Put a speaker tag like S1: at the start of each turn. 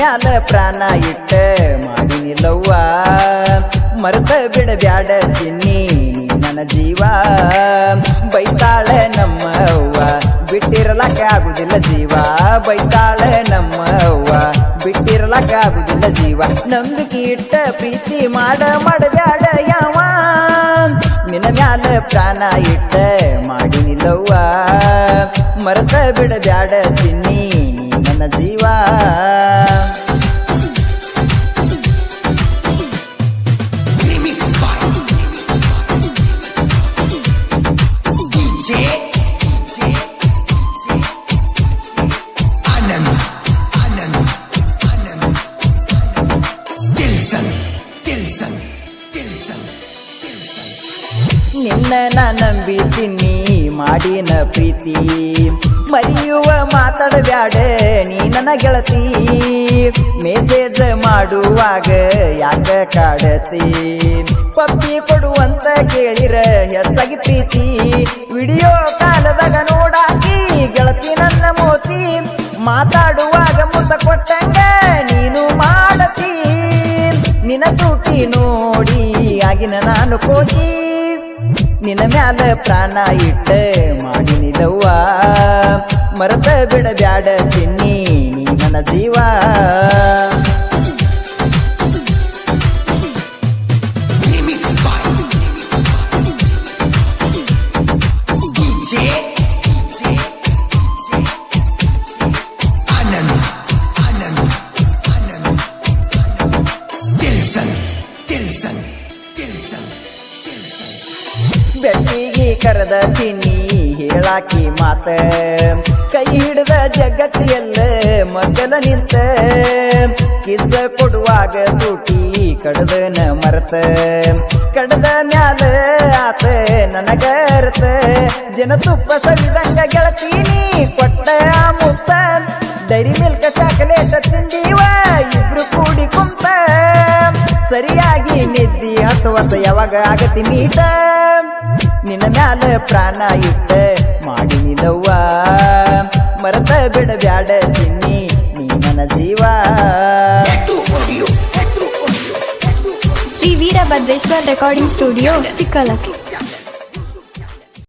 S1: ಮ್ಯಾಲ ಪ್ರಾಣ ಇಟ್ಟ ಮಾಡಿನಿಲ್ಲವ್ವ ಮರೆತ ಬಿಡಬ್ಯಾಡ ತಿನ್ನಿ ನೀ ನನ್ನ ಜೀವ. ಬೈತಾಳ ನಮ್ಮ ಅವ್ವ ಬಿಟ್ಟಿರಲಕ್ಕ ಆಗುದಿಲ್ಲ ಜೀವ. ಬೈತಾಳ ನಮ್ಮ ಅವ್ವ ಬಿಟ್ಟಿರಲಕ್ಕ ಆಗುದಿಲ್ಲ ಜೀವ. ನಂಬಿಕೆ ಇಟ್ಟ ಪ್ರೀತಿ ಮಾಡ ಬ್ಯಾಡ ಯಾವ. ನಿನ್ನ ಮ್ಯಾಲ ಪ್ರಾಣ ಇಟ್ಟ ಮಾಡಿನಿಲ್ಲವ್ವ ಮರೆತ ಬಿಡಬ್ಯಾಡ ತಿನ್ನಿ ನನ್ನ ಜೀವ. ಫಾಟಿ ನೀಮಿ ಫಾಟಿ ಪ್ರೀತಿ. ಮರೆಯುವ ಮಾತಾಡಬ್ಯಾಡ. ನೀ ನನ್ನ ಗೆಳತಿ. ಮೆಸೇಜ್ ಮಾಡುವಾಗ ಯಾಕ ಕಾಡತಿ? ಪಪ್ಪಿ ಕೊಡುವಂತ ಕೇಳಿರ, ಹೆಚ್ಚಾಗಿ ಪ್ರೀತಿ. ವಿಡಿಯೋ ಕಾಲದಾಗ ನೋಡಾಕಿ, ಗೆಳತಿ ನನ್ನ ಮೋತಿ. ಮಾತಾಡುವಾಗ ಮುದ್ದ ಕೊಟ್ಟಂಗ ನೀನು ಮಾಡತಿ. ನಿನ್ನ ತುಟಿ ನೋಡಿ, ಆಗಿನ ನಾನು ಕೋತಿ. ನಿನ್ನ ಮ್ಯಾಲ ಪ್ರಾಣ ಇಟ್ಟ ಮಾಡಿನಿಲ್ಲವ್ವ ಮರದ ಬಿಡಬ್ಯಾಡ ತಿನ್ನಿ ನೀ ನನ್ನ ಜೀವ. ಬೆಟ್ಟಿಗೆ ಕರೆದ ತಿನ್ನಿ ಹೇಳಾಕಿ ಮಾತ. ಕೈ ಹಿಡಿದ ಜಗತ್ತಿಯಲ್ಲ ಮಗಲ ನಿಂತ. ಕಿಸ ಕೊಡುವಾಗ ತುಟಿ ಕಡದನ ಮರತ. ಕಡದ ಮ್ಯಾಲ ಆತ ನನಗರ್ತ ಜನ ತುಪ್ಪ ಸವಿದಂಗ ಗೆಳತೀನಿ, ಕೊಟ್ಟ ಮುತ್ತ. ಡೈರಿ ಮಿಲ್ಕ್, ಚಾಕಲೇಟ್ ತಿಂದೀವ, ಇಬ್ರು ಕೂಡಿ ಕುಂತ. ಸರಿಯಾಗಿ ನಿದ್ದಿ ಹತ್ತು ಯಾವಾಗ ಆಗತಿ ಮೀಟ. ಮ್ಯಾಲ ಪ್ರಾಣ ಇಟ್ಟ ಮಾಡಿ ನಿಲ್ಲವ್ವ. ಮರತ ಬಿಡಬ್ಯಾಡ ತಿನ್ನಿ ನೀ ನನ್ನ ಜೀವ.
S2: Shri Veerabhadreshwar recording studio Chikkalakki.